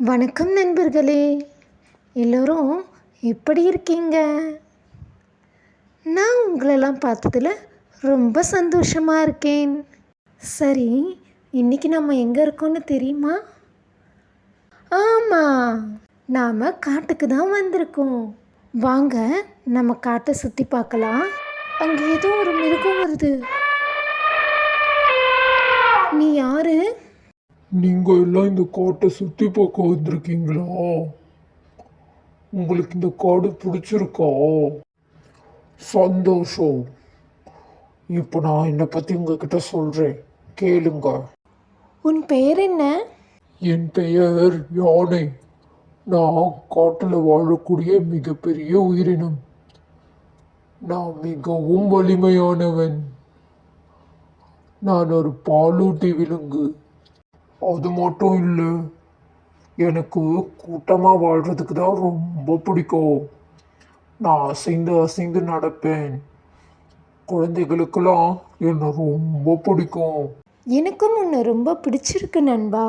வணக்கம் நண்பர்களே. எல்லோரும் எப்படி இருக்கீங்க? நான் உங்களெல்லாம் பார்த்ததில் ரொம்ப சந்தோஷமாக இருக்கேன். சரி இன்றைக்கி நம்ம எங்கே இருக்கோம்னு தெரியுமா? ஆமாம் நாம் காட்டுக்கு தான் வந்திருக்கோம். வாங்க நம்ம காட்டை சுற்றி பார்க்கலாம். அங்கே ஏதோ ஒரு மிருகம் வருது. நீ யாரு? நீங்க எல்லாம் இந்த காட்டை சுத்தி பார்க்க வந்திருக்கீங்களா? உங்களுக்கு இந்த காடு பிடிச்சிருக்கா? சந்தோஷம். இப்போ நான் என்னை பத்தி உங்ககிட்ட சொல்றேன். கேளுங்க. உன் பெயர் என்ன? என் பெயர் யானை. நான் காட்டில் வாழக்கூடிய மிகப்பெரிய உயிரினம். நான் மிகவும் வலிமையானவன். நான் ஒரு பாலூட்டி விலங்கு. அது மட்டும் இல்லை எனக்கு கூட்டமாக வாழ்கிறதுக்கு தான் ரொம்ப பிடிக்கும். நான் அசைந்து அசைந்து நடப்பேன். குழந்தைகளுக்கெல்லாம் என்னை ரொம்ப பிடிக்கும். எனக்கும் உன்னை ரொம்ப பிடிச்சிருக்கு நண்பா.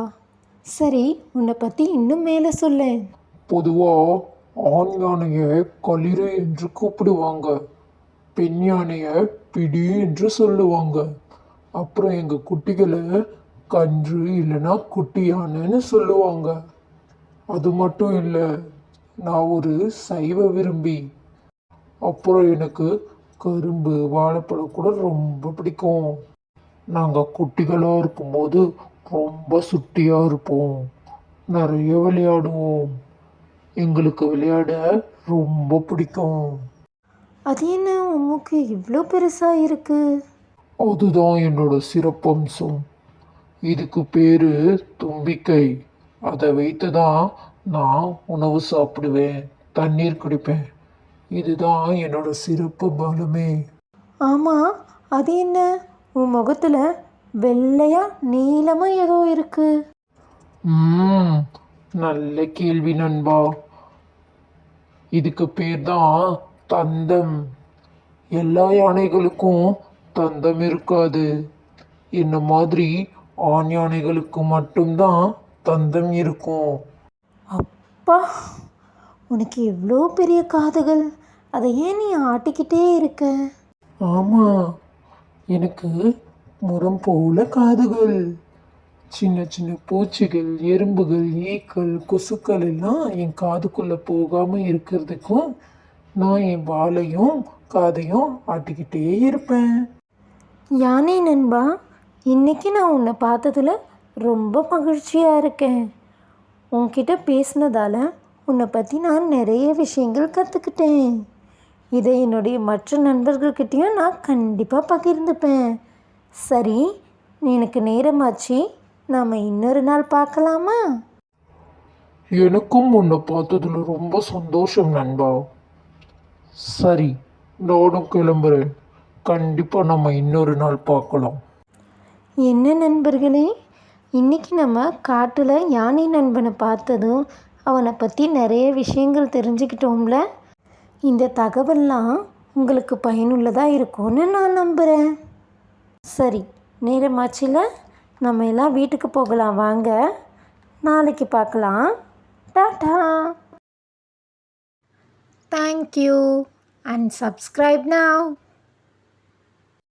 சரி உன்னை பற்றி இன்னும் மேலே சொல்ல. பொதுவாக ஆண் யானையை களிறு என்று கூப்பிடுவாங்க. பெண் யானையை பிடி என்று சொல்லுவாங்க. அப்புறம் எங்கள் குட்டிகளை கன்று இல்லைன்னா குட்டி யானைன்னு சொல்லுவாங்க. அது மட்டும் இல்லை நான் ஒரு சைவ விரும்பி. அப்புறம் எனக்கு கரும்பு வாழைப்பழம் கூட ரொம்ப பிடிக்கும். நாங்கள் குட்டிகளாக இருக்கும்போது ரொம்ப சுட்டியாக இருப்போம். நிறைய விளையாடுவோம். எங்களுக்கு விளையாட ரொம்ப பிடிக்கும். அது என்ன உன் மூக்கு இவ்வளோ பெருசாக இருக்கு? அதுதான் என்னோட சிறப்பம்சம். இதுக்கு பேரு தும்பிக்கை. அதை வைத்து தான் நான் உணவு சாப்பிடுவேன் தண்ணீர் குடிப்பேன். இதுதான் என்னோட சிறப்பு பலமே. ஆமாம் அது என்ன? உன் முகத்தில் வெள்ளையா நீளமாக ஏதோ இருக்கு. ம் நல்ல கேள்வி நண்பா. இதுக்கு பேர் தான் தந்தம். எல்லா யானைகளுக்கும் தந்தம் இருக்காது. என்ன மாதிரி ஆண் யானைகளுக்கு மட்டும்தான் தந்தம் இருக்கும். அப்பா உனக்கு எவ்வளோ பெரிய காதுகள்? அதை ஏன் நீ ஆட்டிக்கிட்டே இருக்க? ஆமாம் எனக்கு முரம் போல காதுகள். சின்ன சின்ன பூச்சிகள் எறும்புகள் ஈக்கள் கொசுக்கள் எல்லாம் என் காதுக்குள்ளே போகாமல் இருக்கிறதுக்கும் நான் என் வாலையும் காதையும் ஆட்டிக்கிட்டே இருப்பேன். யானை நண்பா இன்றைக்கி நான் உன்னை பார்த்ததில் ரொம்ப மகிழ்ச்சியாக இருக்கேன். உன்கிட்ட பேசினதால் உன்னை பற்றி நான் நிறைய விஷயங்கள் கற்றுக்கிட்டேன் இதை என்னுடைய மற்ற நண்பர்கள்கிட்டயும் நான் கண்டிப்பாக பகிர்ந்துப்பேன். சரி எனக்கு நேரமாச்சு. நாம் இன்னொரு நாள் பார்க்கலாமா? எனக்கும் உன்னை பார்த்ததுல ரொம்ப சந்தோஷம் நண்பா. சரி நானும் கிளம்புறேன். கண்டிப்பாக நம்ம இன்னொரு நாள் பார்க்கலாம். என்ன நண்பர்களே? இன்னைக்கு நம்ம காட்டில் யானை நண்பனை பார்த்ததும் அவனை பற்றி நிறைய விஷயங்கள் தெரிஞ்சுக்கிட்டோம்ல? இந்த தகவல்லாம் உங்களுக்கு பயனுள்ளதாக இருக்கும்னு நான் நம்புகிறேன் சரி நேரமாச்சில் நம்ம எல்லாம் வீட்டுக்கு போகலாம் வாங்க. நாளைக்கு பார்க்கலாம். Tata thank you and subscribe now